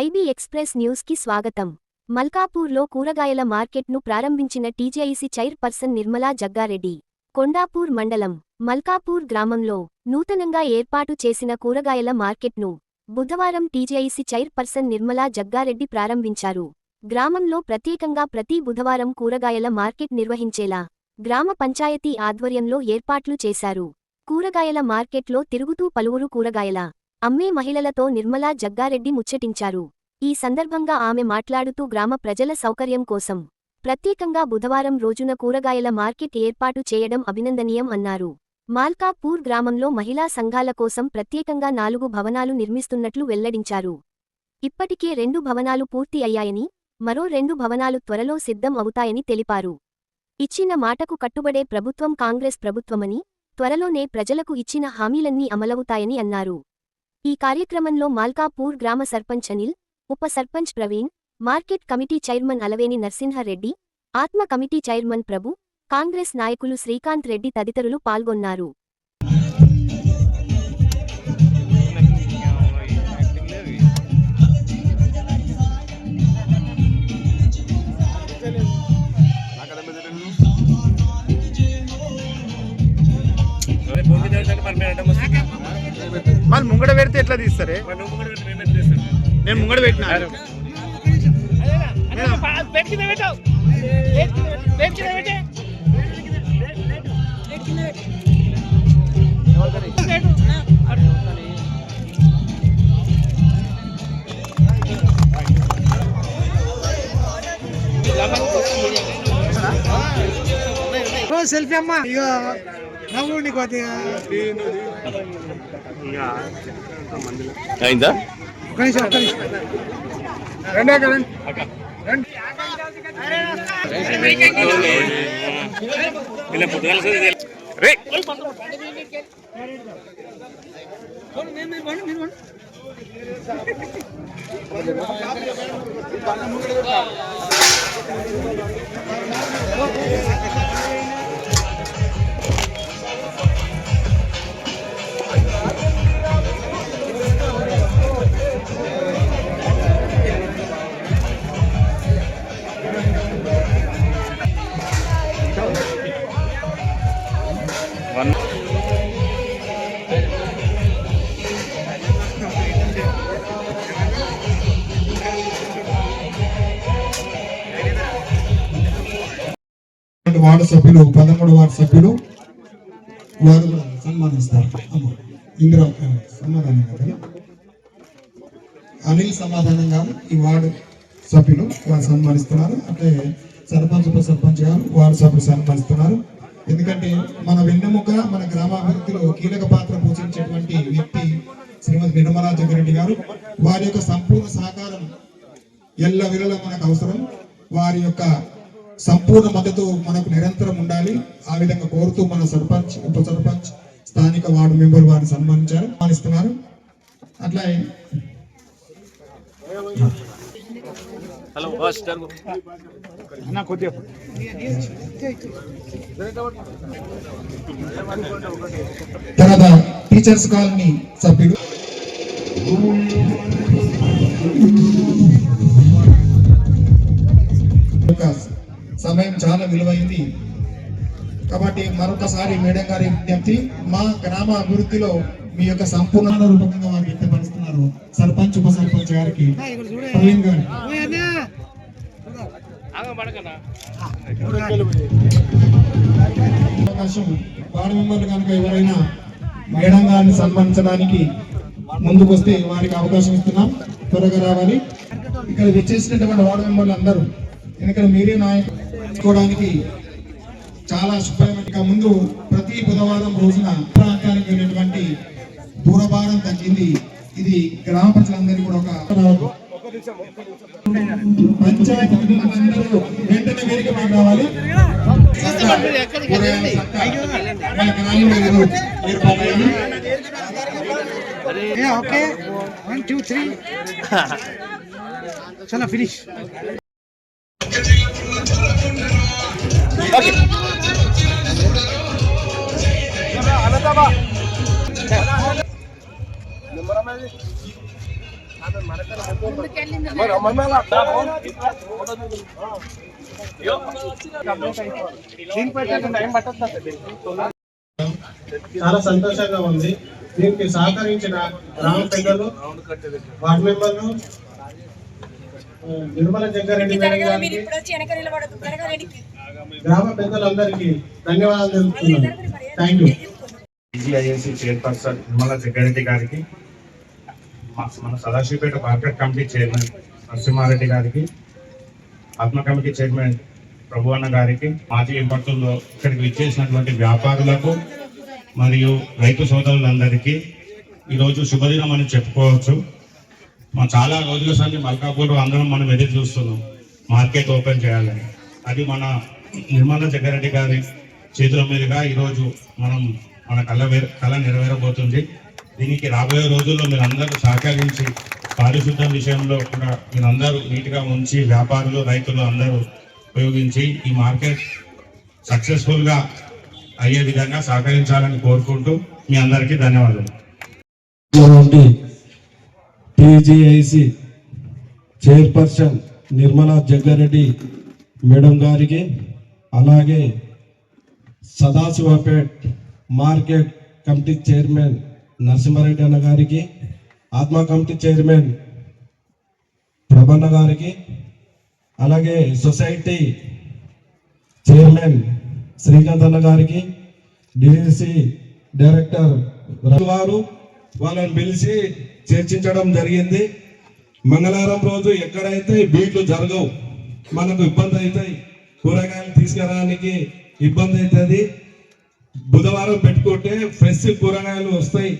IB express న్యూస్కి స్వాగతం. మల్కాపూర్లో కూరగాయల మార్కెట్ను ప్రారంభించిన టీజేఈసీ చైర్పర్సన్ నిర్మలా జగ్గారెడ్డి. కొండాపూర్ మండలం మల్కాపూర్ గ్రామంలో నూతనంగా ఏర్పాటు చేసిన కూరగాయల మార్కెట్ను బుధవారం టీజేఈసీ చైర్పర్సన్ నిర్మలా జగ్గారెడ్డి ప్రారంభించారు. గ్రామంలో ప్రత్యేకంగా ప్రతి బుధవారం కూరగాయల మార్కెట్ నిర్వహించేలా గ్రామ పంచాయతీ ఆధ్వర్యంలో ఏర్పాట్లు చేశారు. కూరగాయల మార్కెట్లో తిరుగుతూ పలువురు కూరగాయల అమ్మే మహిళలతో నిర్మలా జగ్గారెడ్డి ముచ్చటించారు. ఈ సందర్భంగా ఆమె మాట్లాడుతూ గ్రామ ప్రజల సౌకర్యం కోసం ప్రత్యేకంగా బుధవారం రోజున కూరగాయల మార్కెట్ ఏర్పాటు చేయడం అభినందనీయం అన్నారు. మాల్కాపూర్ గ్రామంలో మహిళా సంఘాల కోసం ప్రత్యేకంగా నాలుగు భవనాలు నిర్మిస్తున్నట్లు వెల్లడించారు. ఇప్పటికే రెండు భవనాలు పూర్తి అయ్యాయని మరో రెండు భవనాలు త్వరలో సిద్ధం అవుతాయని తెలిపారు. ఇచ్చిన మాటకు కట్టుబడే ప్రభుత్వం కాంగ్రెస్ ప్రభుత్వమని త్వరలోనే ప్రజలకు ఇచ్చిన హామీలన్నీ అమలవుతాయని అన్నారు. ఈ కార్యక్రమంలో మాల్కాపూర్ గ్రామ సర్పంచ్ అనిల్ ఉప sarpanch Praveen market committee chairman Alaveni Narasimhareddy ATMA committee chairman ప్రభు కాంగ్రెస్ నాయకులు శ్రీకాంత్ రెడ్డి తదితరులు పాల్గొన్నారు. మళ్ళీ ముంగడ పెడితే ఎట్లా తీస్తారే? నేను ముంగడ పెట్టినా? సెల్ఫీ అమ్మా. ఇక నవ్వు నీకు అయిందా? ఒక నిమిషం ఒక్క నిమిషం. రండి అక్క, రండి. వార్డు సభ్యులు పదమూడు వార్డు సభ్యులు వారు సన్మానిస్తారు. ఇందిరా సమాధానం కదా అనిల్ సమాధానం గారు ఈ వార్డు సభ్యులు వారు సన్మానిస్తున్నారు. అంటే సర్పంచ్ ఉప సర్పంచ్ గారు వార్డు సభ్యులు సన్మానిస్తున్నారు. ఎందుకంటే మన వెన్నెముక మన గ్రామాభివృద్ధిలో కీలక పాత్ర పోషించేటువంటి వ్యక్తి శ్రీమతి నిర్మలా జగ్గారెడ్డి గారు. వారి యొక్క సంపూర్ణ సహకారం ఎల్ల విరల మనకు అవసరం. వారి యొక్క సంపూర్ణ మద్దతు మనకు నిరంతరం ఉండాలి. ఆ విధంగా కోరుతూ మన సర్పంచ్ ఉప సర్పంచ్ స్థానిక వార్డు మెంబర్ వారిని సన్మానించారు సన్మానిస్తున్నారు అట్లా తర్వాత టీచర్స్ కాలనీ సభ్యులు యొక్క సమయం చాలా విలువైంది. కాబట్టి మరొకసారి మేడం గారి విజ్ఞప్తి మా గ్రామ అభివృద్ధిలో మీ యొక్క సంపూర్ణ రూపకంగా వారు వ్యక్తపరుస్తున్నారు. సర్పంచ్ ఉప సర్పంచ్ గారికి. ప్రవీణ్ గారు. అవకాశం. వార్డు మెంబర్లు కనుక ఎవరైనా మేడం గారిని సన్మానించడానికి ముందుకు వస్తే వారికి అవకాశం ఇస్తున్నాం. త్వరగా రావాలి. ఇక్కడ విచ్చేసినటువంటి వార్డు మెంబర్లు అందరూ ఎందుకంటే మీరే నాయకుకోవడానికి చాలా శుభ్రమైన ముందు ప్రతి బుధవారం రోజున ప్రాంతానికి వెళ్ళినటువంటి దూరభారం తగ్గింది. ఇది గ్రామ ప్రజలందరికీ కూడా ఒక పంచాయతీ వెంటనే వేదిక రావాలి. ఓకే. వన్ టూ త్రీ చలో ఫినిష్ చాలా సంతోషంగా ఉంది. దీనికి సహకరించిన గ్రామ పెద్దలు వార్డు మెంబర్లు నిర్మల జగ్గారెడ్డి గ్రామ పెద్దలందరికీ ధన్యవాదాలు తెలుపుతున్నాను. థ్యాంక్ యూ ఈజీఐఎస్సీ చైర్పర్సన్ నిర్మల జగ్గారెడ్డి గారికి మన Sadasivpet market committee chairman Narasimhareddy గారికి ఆత్మ కమిటీ చైర్మన్ ప్రభువన్న గారికి మాజీ విపత్తుల్లో ఇక్కడికి విచ్చేసినటువంటి వ్యాపారులకు మరియు రైతు సోదరులందరికీ ఈరోజు శుభదినం అని చెప్పుకోవచ్చు. మా చాలా రోజుల సంది మల్కాపూర్ అందరం మనం ఎదురు చూస్తున్నాం మార్కెట్ ఓపెన్ చేయాలని. అది మన నిర్మలా జగ్గారెడ్డి గారి చేతుల మీదుగా ఈరోజు మనం మన కళ కళ నెరవేరబోతుంది. దీనికి రాబోయే రోజుల్లో మీరందరూ సహకరించి పారిశుద్ధ్యం విషయంలో కూడా మీరందరూ నీట్గా ఉంచి వ్యాపారులు రైతులు అందరూ ఉపయోగించి ఈ మార్కెట్ సక్సెస్ఫుల్గా అయ్యే విధంగా సహకరించాలని కోరుకుంటూ మీ అందరికీ ధన్యవాదాలు. TGIC chairperson Nirmala Jaggareddy madam గారికి అలాగే Sadasivpet market committee chairman Narasimhareddy అన్న గారికి ఆత్మ కమిటీ చైర్మన్ ప్రభన్న గారికి అలాగే సొసైటీ చైర్మన్ శ్రీకాంత్ అన్న గారికి డివిసి డైరెక్టర్ రవివారు గారు వాళ్ళని పిలిచి చర్చించడం జరిగింది. మంగళవారం రోజు ఎక్కడైతే బీట్లు జరగవు మనకు ఇబ్బంది అవుతాయి కూరగాయలు తీసుకురావడానికి ఇబ్బంది అవుతుంది. బుధవారం పెట్టుకుంటే ఫ్రెష్ కూరగాయలు వస్తాయి.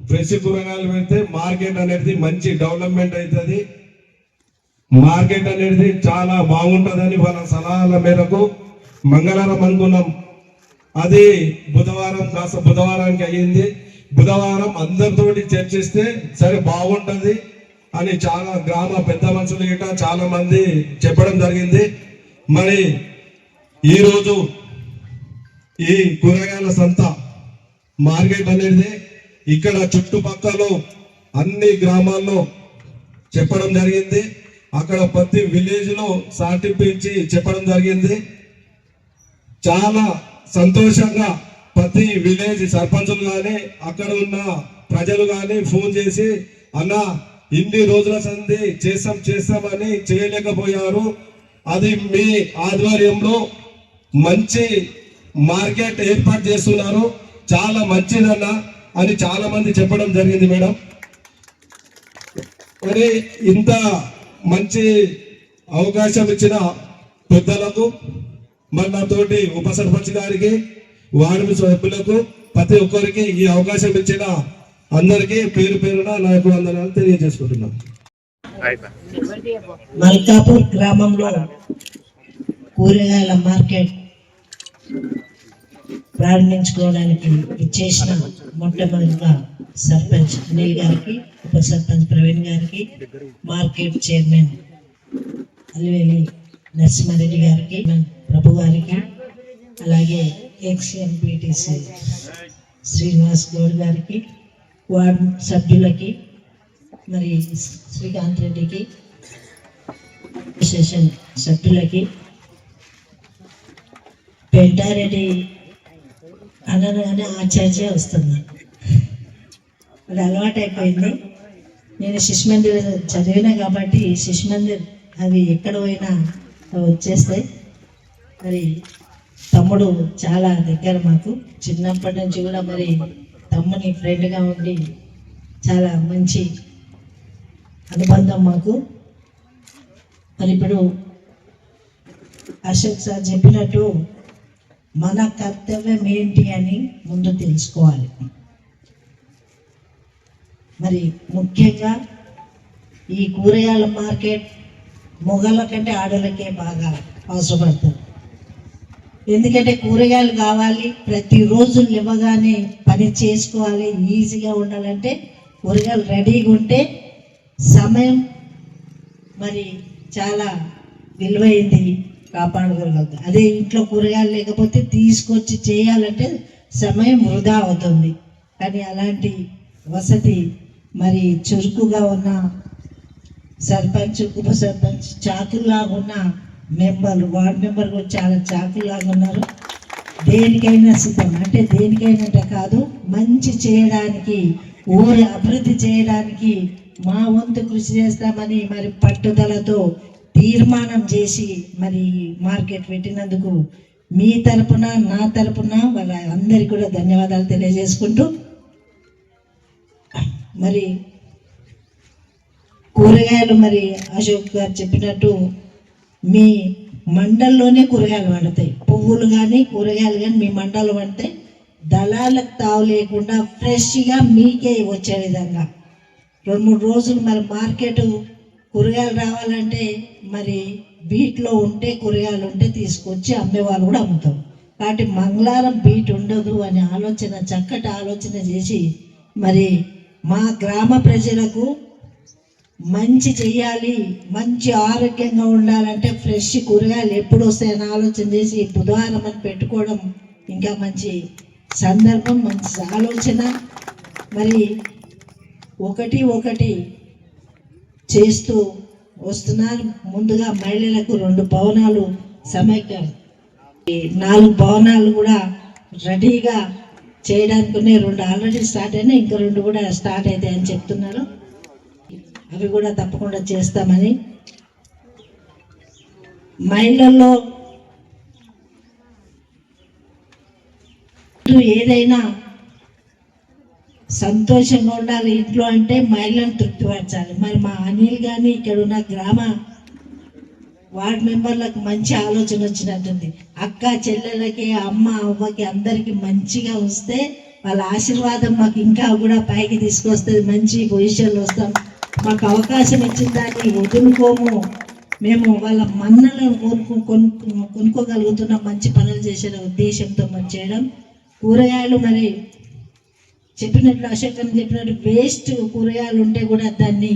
ఫ్రెష్ కూరగాయలు పెడితే మార్కెట్ అనేది మంచి డెవలప్మెంట్ అవుతుంది. మార్కెట్ అనేది చాలా బాగుంటుందని వాళ్ళ సలహాల మేరకు మంగళవారం అనుకున్నాం. అది బుధవారం కాస్త బుధవారానికి అయ్యింది. బుధవారం అందరితోటి చర్చిస్తే సరే బాగుంటుంది అని చాలా గ్రామ పెద్ద మనుషులు గిట్ట చాలా మంది చెప్పడం జరిగింది. మరి ఈరోజు ఈ కూరగాయల సంత మార్కెట్ అనేది ఇక్కడ చుట్టుపక్కల అన్ని గ్రామాల్లో చెప్పడం జరిగింది. అక్కడ ప్రతి విలేజ్లో సాటింపించి చెప్పడం జరిగింది. చాలా సంతోషంగా ప్రతి విలేజ్ సర్పంచులు కానీ అక్కడ ఉన్న ప్రజలు కానీ ఫోన్ చేసి అన్న ఇన్ని రోజుల సంధి చేస్తాం చేస్తామని చేయలేకపోయారు. అది మీ ఆధ్వర్యంలో మంచి మార్కెట్ ఏర్పాటు చేస్తున్నారు. చాలా మంచిదన్న అని చాలా మంది చెప్పడం జరిగింది మేడం. మరి ఇంత మంచి అవకాశం ఇచ్చిన పెద్దలకు మరి నాతోటి ఉప సర్పంచ్ గారికి వార్డు సభ్యులకు ప్రతి ఒక్కరికి ఈ అవకాశం ఇచ్చిన అందరికీ పేరు పేరున నా యొక్క వందనాలు తెలియజేసుకుంటున్నాను. మల్కాపూర్ గ్రామంలో కూరగాయల మార్కెట్ ప్రారంభించుకోవడానికి ఇచ్చేసిన మొట్టమొదటిగా సర్పంచ్ అనిల్ గారికి ఉప సర్పంచ్ ప్రవీణ్ గారికి మార్కెట్ చైర్మన్ అలివేలి నరసింహారెడ్డి గారికి ప్రభు గారికి అలాగే ఎక్స్ఎంపీటీసీ శ్రీనివాస్ గౌడ్ గారికి వార్డు సభ్యులకి మరి శ్రీకాంత్ రెడ్డికి సెషన్ సభ్యులకి పెంటారెడ్డి అనగానే ఆచార్య వస్తుంది అది అలవాటు అయిపోయింది. నేను శిశుమందిర్ చదివినా కాబట్టి శిశుమందిర్ అవి ఎక్కడ పోయినా వచ్చేస్తాయి మరి తమ్ముడు చాలా దగ్గర మాకు. చిన్నప్పటి నుంచి కూడా మరి తమ్ముని ఫ్రెండ్గా ఉండి చాలా మంచి అనుబంధం మాకు. మరి ఇప్పుడు అశోక్ సార్ చెప్పినట్టు మన కర్తవ్యం ఏంటి అని ముందు తెలుసుకోవాలి. మరి ముఖ్యంగా ఈ కూరగాయల మార్కెట్ మొగల కంటే ఆడలకే బాగా అవసరపడుతుంది. ఎందుకంటే కూరగాయలు కావాలి ప్రతిరోజు లేవగానే పని చేసుకోవాలి ఈజీగా ఉండాలంటే కూరగాయలు రెడీగా ఉంటే సమయం మరి చాలా విలువైంది కాపాడుకోగలుగుతాం అదే ఇంట్లో కూరగాయలు లేకపోతే తీసుకొచ్చి చేయాలంటే సమయం వృధా అవుతుంది. కానీ అలాంటి వసతి మరి చురుకుగా ఉన్న సర్పంచ్ ఉప సర్పంచ్ చాకుల్లాగా ఉన్న మెంబర్లు వార్డ్ మెంబర్ కూడా చాలా చాకుల్లాగా ఉన్నారు. దేనికైనా సిద్ధం. అంటే దేనికైనా అంటే కాదు మంచి చేయడానికి ఊరి అభివృద్ధి చేయడానికి మా వంతు కృషి చేస్తామని మరి పట్టుదలతో తీర్మానం చేసి మరి మార్కెట్ పెట్టినందుకు మీ తరపున నా తరపున వాళ్ళ అందరికీ కూడా ధన్యవాదాలు తెలియజేసుకుంటూ మరి కూరగాయలు మరి అశోక్ గారు చెప్పినట్టు మీ మండల్లోనే కూరగాయలు పండుతాయి పువ్వులు కానీ కూరగాయలు కానీ మీ మండలు పండితే దళాలకు తావు లేకుండా ఫ్రెష్గా మీకే వచ్చే విధంగా. రెండు మూడు రోజులు మరి మార్కెట్ కూరగాయలు రావాలంటే మరి బీట్లో ఉంటే కూరగాయలు ఉంటే తీసుకొచ్చి అమ్మేవాళ్ళు కూడా అమ్ముతారు కాబట్టి మంగళవారం బీట్ ఉండదు అనే ఆలోచన చక్కటి ఆలోచన చేసి మరి మా గ్రామ ప్రజలకు మంచి చేయాలి మంచి ఆరోగ్యంగా ఉండాలంటే ఫ్రెష్ కూరగాయలు ఎప్పుడు వస్తాయని ఆలోచన చేసి బుధవారం అని పెట్టుకోవడం ఇంకా మంచి సందర్భం మంచి ఆలోచన. మరి ఒకటి ఒకటి చేస్తూ వస్తున్నారు. ముందుగా మహిళలకు రెండు భవనాలు సమైక్యం. ఈ నాలుగు భవనాలు కూడా రెడీగా చేయడానికి రెండు ఆల్రెడీ స్టార్ట్ అయినాయి. ఇంకా రెండు కూడా స్టార్ట్ అవుతాయని చెప్తున్నారు. అవి కూడా తప్పకుండా చేస్తామని. మహిళల్లో ఏదైనా సంతోషంగా ఉండాలి. ఇంట్లో అంటే మహిళలను తృప్తిపరచాలి. మరి మా అనిల్ కానీ ఇక్కడ ఉన్న గ్రామ వార్డ్ మెంబర్లకు మంచి ఆలోచన వచ్చినట్టుంది. అక్క చెల్లెలకి అమ్మ అవ్వకి అందరికి మంచిగా వస్తే వాళ్ళ ఆశీర్వాదం మాకు ఇంకా కూడా పైకి తీసుకొస్తుంది. మంచి పొజిషన్లో వస్తాం. మాకు అవకాశం ఇచ్చిన దాన్ని వదులుకోము. మేము వాళ్ళ మన్నలను కొనుక్కు కొనుక్కో కొనుక్కోగలుగుతున్న. మంచి పనులు చేసే ఉద్దేశంతో మనం చేయడం. కూరగాయలు మరి చెప్పినట్లు అశోక్ అని చెప్పినట్టు వేస్ట్ కూరగాయలు ఉంటే కూడా దాన్ని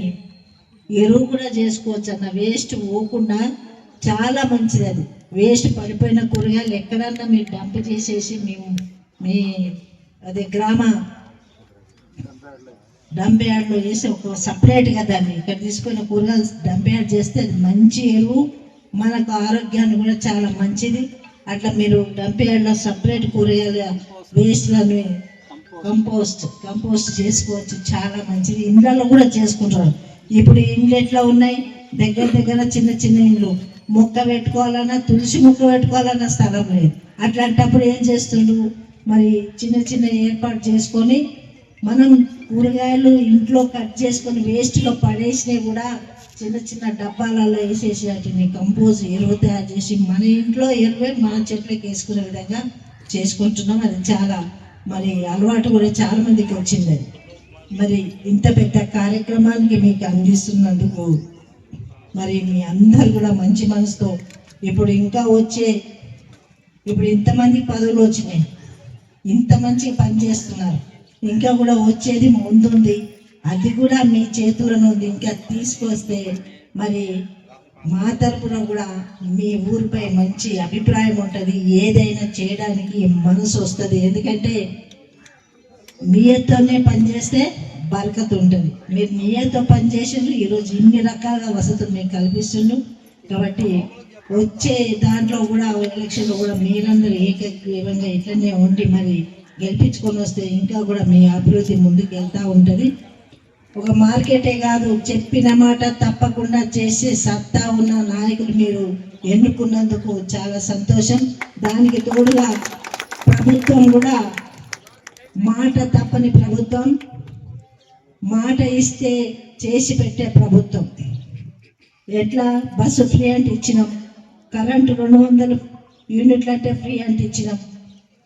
ఎరువు కూడా చేసుకోవచ్చు అన్న వేస్ట్ పోకుండా చాలా మంచిది అది. వేస్ట్ పడిపోయిన కూరగాయలు ఎక్కడన్నా మీరు డంప్ చేసేసి మేము మీ అదే గ్రామ డంప్ యార్డ్లో వేసి ఒక సపరేట్గా దాన్ని ఇక్కడ తీసుకున్న కూరగాయలు డంప్ యార్డ్ చేస్తే అది మంచి ఎరువు మనకు ఆరోగ్యాన్ని కూడా చాలా మంచిది. అట్లా మీరు డంప్ యార్డ్లో సపరేట్ కూరగాయల వేస్ట్లను కంపోస్ట్ కంపోస్ట్ చేసుకోవచ్చు. చాలా మంచిది. ఇండ్లలో కూడా చేసుకుంటారు. ఇప్పుడు ఇండ్లు ఎట్లా ఉన్నాయి? దగ్గర దగ్గర చిన్న చిన్న ఇండ్లు. మొక్క పెట్టుకోవాలన్నా తులసి మొక్క పెట్టుకోవాలన్నా స్థలం లేదు. అట్లాంటప్పుడు ఏం చేస్తుండ్రు మరి చిన్న చిన్న ఏర్పాటు చేసుకొని మనం కూరగాయలు ఇంట్లో కట్ చేసుకొని వేస్ట్గా పడేసినవి కూడా చిన్న చిన్న డబ్బాలలో వేసేసి వాటిని కంపోజ్ ఎరువు తయారు చేసి మన ఇంట్లో ఎరువే మన చెట్లకి వేసుకునే విధంగా చేసుకుంటున్నాం. అది చాలా మరి అలవాటు కూడా చాలా మందికి వచ్చింది. అది మరి ఇంత పెద్ద కార్యక్రమానికి మీకు అందిస్తున్నందుకు మరి మీ అందరు కూడా మంచి మనసుతో ఇప్పుడు ఇంకా వచ్చే ఇప్పుడు ఇంతమంది పదవులు వచ్చినాయి. ఇంత మంచి పని చేస్తున్నారు. ఇంకా కూడా వచ్చేది ముందుంది. అది కూడా మీ చేతులను ఇంకా తీసుకొస్తే మరి మా తరపున కూడా మీ ఊరిపై మంచి అభిప్రాయం ఉంటుంది. ఏదైనా చేయడానికి మనసు వస్తుంది. ఎందుకంటే నియత్తోనే పనిచేస్తే బరకత్ ఉంటుంది. మీరు నియతో పనిచేసిండ్రు ఈరోజు ఇన్ని రకాల వసతులు మీకు కల్పిస్తుండ్రు. కాబట్టి వచ్చే దాంట్లో కూడా ఎలక్షన్లో కూడా మీరందరూ ఏకగ్రీవంగా ఇట్లనే ఉండి మరి గెలిపించుకొని వస్తే ఇంకా కూడా మీ అభివృద్ధి ముందుకు వెళ్తూ ఉంటుంది. ఒక మార్కెటే కాదు చెప్పిన మాట తప్పకుండా చేసే సత్తా ఉన్న నాయకులు మీరు ఎన్నుకున్నందుకు చాలా సంతోషం. దానికి తోడుగా ప్రభుత్వం కూడా మాట తప్పని ప్రభుత్వం మాట ఇస్తే చేసి పెట్టే ప్రభుత్వం. ఎట్లా? బస్సు ఫ్రీ అంటే ఇచ్చినాం. కరెంటు రెండు వందలు యూనిట్లు అంటే ఫ్రీ అంటే ఇచ్చినాం.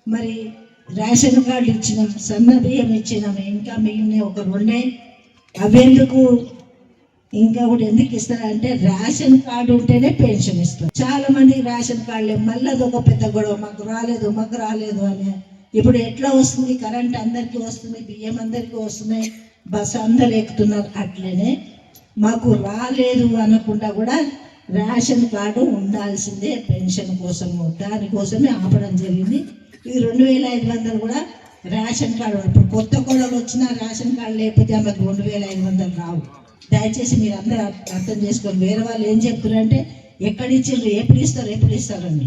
మరి రేషన్ కార్డు ఇచ్చినాం సన్న బియ్యం ఇచ్చినాం. ఇంకా మిగిలిన ఒక రెండే. అవెందుకు ఇంకా కూడా ఎందుకు ఇస్తారంటే రేషన్ కార్డు ఉంటేనే పెన్షన్ ఇస్తారు. చాలా మందికి రేషన్ కార్డు లేవు మళ్ళీ ఒక పెద్ద గొడవ మాకు రాలేదు మాకు రాలేదు అని. ఇప్పుడు ఎట్లా వస్తుంది? కరెంట్ అందరికీ వస్తుంది బియ్యం అందరికీ వస్తున్నాయి బస్సు అందరు ఎక్కుతున్నారు అట్లనే మాకు రాలేదు అనకుండా కూడా రేషన్ కార్డు ఉండాల్సిందే పెన్షన్ కోసము. దానికోసమే ఆపడం జరిగింది. ఇది రెండు వేల ఐదు వందలు కూడా రేషన్ కార్డు ఇప్పుడు కొత్త కోడలు వచ్చినా రేషన్ కార్డు లేకపోతే ఆమెకు రెండు వేల ఐదు వందలు రావు. దయచేసి మీరు అందరూ అర్థం చేసుకోండి వేరే వాళ్ళు ఏం చెప్తున్నారంటే ఎక్కడ ఇచ్చిండ్రు? ఎప్పుడు ఇస్తారు? ఎప్పుడు ఇస్తారని.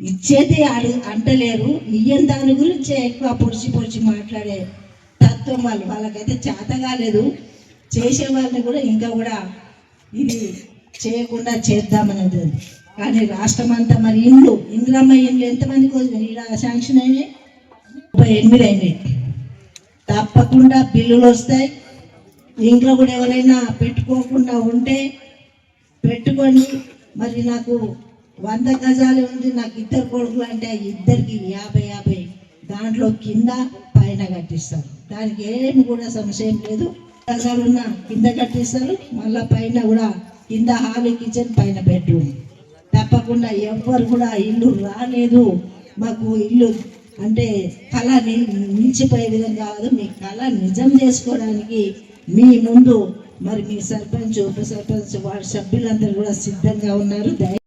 ఇచ్చేది అడు అంటలేరు. ఇయ్యని దాని గురించే ఎక్కువ పొడిచి పొడిచి మాట్లాడే తత్వం వాళ్ళు. వాళ్ళకైతే చేత కాలేదు. చేసే వాళ్ళని కూడా ఇంకా కూడా ఇది చేయకుండా చేద్దామనేది కానీ రాష్ట్రం అంతా మరి ఇండ్లు ఇందిరమ్మ ఇండ్లు ఎంతమందికి ఇక్కడ శాంక్షన్ అయినాయి. ముప్పై ఎనిమిది అయినాయి తప్పకుండా బిల్లులు వస్తాయి. ఇంట్లో కూడా ఎవరైనా పెట్టుకోకుండా ఉంటే పెట్టుకోండి. మరి నాకు వంద గజాలు ఉంది. నాకు ఇద్దరు కొడుకులు అంటే ఇద్దరికి యాభై యాభై దాంట్లో కింద పైన కట్టిస్తారు. దానికి ఏమి కూడా సంశయం లేదు. గజాలు ఉన్న కింద కట్టిస్తారు. మళ్ళా పైన కూడా కింద హాల్ కిచెన్ పైన బెడ్రూమ్. తప్పకుండా ఎవ్వరు కూడా ఇల్లు రాలేదు. మాకు ఇల్లు అంటే కళ నిలిచిపోయే విధంగా కాదు మీ కళ నిజం చేసుకోవడానికి మీ ముందు మరి మీ సర్పంచ్ ఉప సర్పంచ్ వార్డు సభ్యులందరూ కూడా సిద్ధంగా ఉన్నారు.